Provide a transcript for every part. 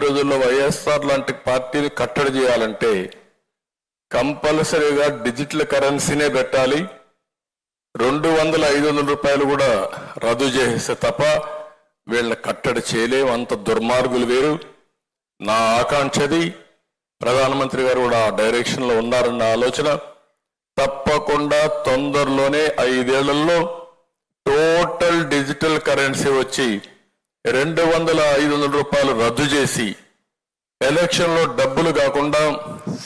రోజుల్లో వైఎస్ఆర్ లాంటి పార్టీని కట్టడి చేయాలంటే కంపల్సరీగా డిజిటల్ కరెన్సీనే పెట్టాలి. రెండు వందల ఐదు వందల రూపాయలు కూడా రద్దు చేస్తే తప్ప వీళ్ళని కట్టడి చేయలేం. అంత దుర్మార్గులు వేరు. నా ఆకాంక్షది ప్రధానమంత్రి గారు కూడా ఆ డైరెక్షన్లో ఉన్నారన్న ఆలోచన. తప్పకుండా తొందరలోనే ఐదేళ్ళలో టోటల్ డిజిటల్ కరెన్సీ వచ్చి రెండు వందల ఐదు వందల రూపాయలు రద్దు చేసి ఎలక్షన్లో డబ్బులు కాకుండా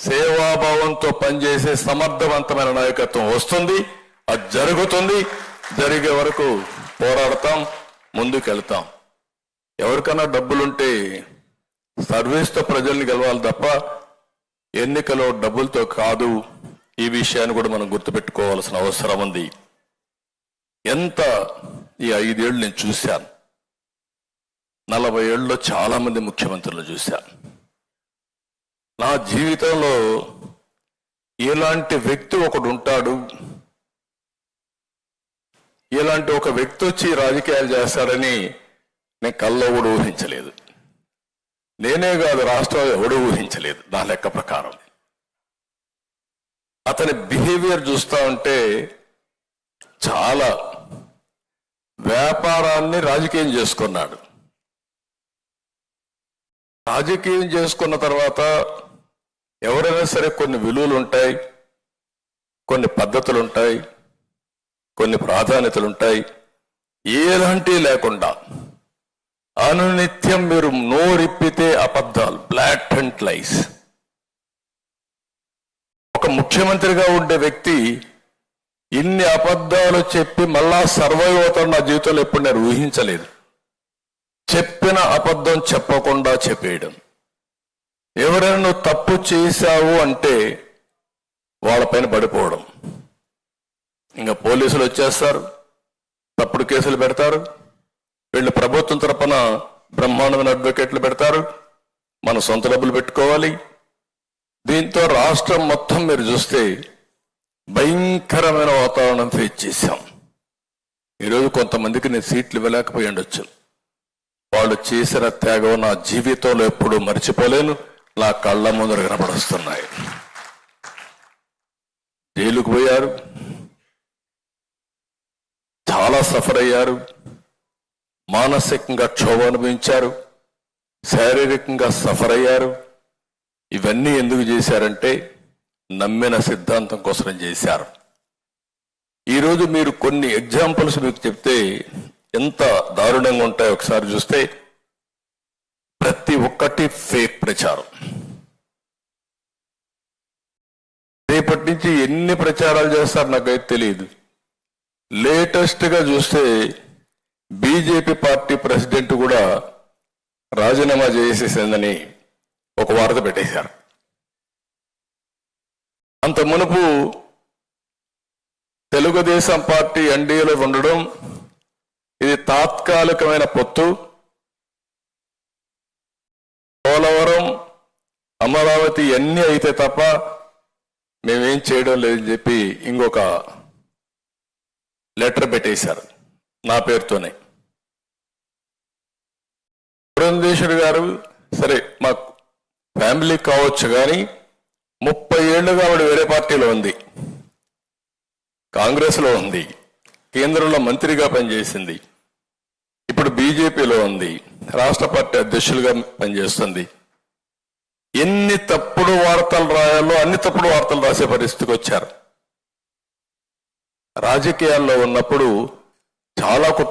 సేవాభావంతో పనిచేసే సమర్థవంతమైన నాయకత్వం వస్తుంది. అది జరుగుతుంది. జరిగే వరకు పోరాడతాం ముందుకెళ్తాం. ఎవరికైనా డబ్బులుంటే సర్వీస్తో ప్రజల్ని గెలవాలి తప్ప ఎన్నికలో డబ్బులతో కాదు. ఈ విషయాన్ని కూడా మనం గుర్తుపెట్టుకోవాల్సిన అవసరం ఉంది. ఎంత ఈ ఐదేళ్ళు నేను చూశాను. నలభై ఏళ్ళలో చాలామంది ముఖ్యమంత్రులు చూశాను నా జీవితంలో ఇలాంటి వ్యక్తి ఒకడు ఉంటాడు. ఇలాంటి ఒక వ్యక్తి వచ్చి రాజకీయాలు చేస్తాడని నేను కల్లో కూడా ఊహించలేదు. నేనే కాదు రాష్ట్రం ఎవడు ఊహించలేదు నా లెక్క ప్రకారం. అతని బిహేవియర్ చూస్తా ఉంటే చాలా వ్యాపారాన్ని రాజకీయం చేసుకున్నాడు. రాజకీయం చేసుకున్న తర్వాత ఎవరైనా సరే కొన్ని విలువలు ఉంటాయి కొన్ని పద్ధతులు ఉంటాయి కొన్ని ప్రాధాన్యతలు ఉంటాయి ఎలాంటి లేకుండా అనునిత్యం మీరు నోరిప్పితే అబద్ధాలు బ్లాక్ అండ్ లైస్. ఒక ముఖ్యమంత్రిగా ఉండే వ్యక్తి ఇన్ని అబద్ధాలు చెప్పి మళ్ళా సర్వైవ్ అవుతాడు నా జీవితంలో ఎప్పుడు నేను ఊహించలేదు. చెప్పిన అబద్ధం చెప్పకుండా చెప్పేయడం. ఎవరైనా నువ్వు తప్పు చేశావు అంటే వాళ్ళపైన పడిపోవడం. ఇంకా పోలీసులు వచ్చేస్తారు తప్పుడు కేసులు పెడతారు వీళ్ళు ప్రభుత్వం తరపున బ్రహ్మాండమైన అడ్వకేట్లు పెడతారు మన సొంత డబ్బులు పెట్టుకోవాలి. దీంతో రాష్ట్రం మొత్తం మీరు చూస్తే భయంకరమైన వాతావరణం ఫేస్ చేశాం. ఈరోజు కొంతమందికి నేను సీట్లు ఇవ్వలేకపోయి ఉండొచ్చు. వాళ్ళు చేసిన త్యాగం నా జీవితంలో ఎప్పుడు మర్చిపోలేను. నా కళ్ళ ముందర కనపడొస్తున్నాయి జైలుకు పోయారు. చాలా సఫర్ అయ్యారు. మానసికంగా క్షోభ అనుభవించారు. శారీరకంగా సఫర్ అయ్యారు. ఇవన్నీ ఎందుకు చేశారంటే నమ్మిన సిద్ధాంతం కోసం చేశారు ఈరోజు మీరు కొన్ని ఎగ్జాంపుల్స్ మీకు చెప్తే ఎంత దారుణంగా ఉంటాయో ఒకసారి చూస్తే ప్రతి ఒక్కటి ఫేక్ ప్రచారం. రేపటి నుంచి ఎన్ని ప్రచారాలు చేస్తారు నాకైతే తెలియదు లేటెస్ట్గా చూస్తే బీజేపీ పార్టీ ప్రెసిడెంట్ కూడా రాజీనామా చేసేసిందని ఒక వార్త పెట్టేశారు. అంత మునుపు తెలుగుదేశం పార్టీ ఎన్డీఏలో ఉండడం ఇది తాత్కాలికమైన పొత్తు. పోలవరం అమరావతి అన్ని అయితే తప్ప మేమేం చేయడం లేదని చెప్పి ఇంకొక లెటర్ పెట్టేశారు నా పేరుతోనే. పురంధేశ్వరి గారు సరే మా ఫ్యామిలీ కావచ్చు కానీ ముప్పై ఏళ్ళుగా ఆవిడ వేరే పార్టీలో ఉంది. కాంగ్రెస్లో ఉంది. కేంద్రంలో మంత్రిగా పనిచేసింది. బీజేపీలో ఉంది. రాష్ట్ర పార్టీ అధ్యక్షులుగా పనిచేస్తుంది. ఎన్ని తప్పుడు వార్తలు రాయాలో అన్ని తప్పుడు వార్తలు రాసే పరిస్థితికి వచ్చారు. రాజకీయాల్లో ఉన్నప్పుడు చాలా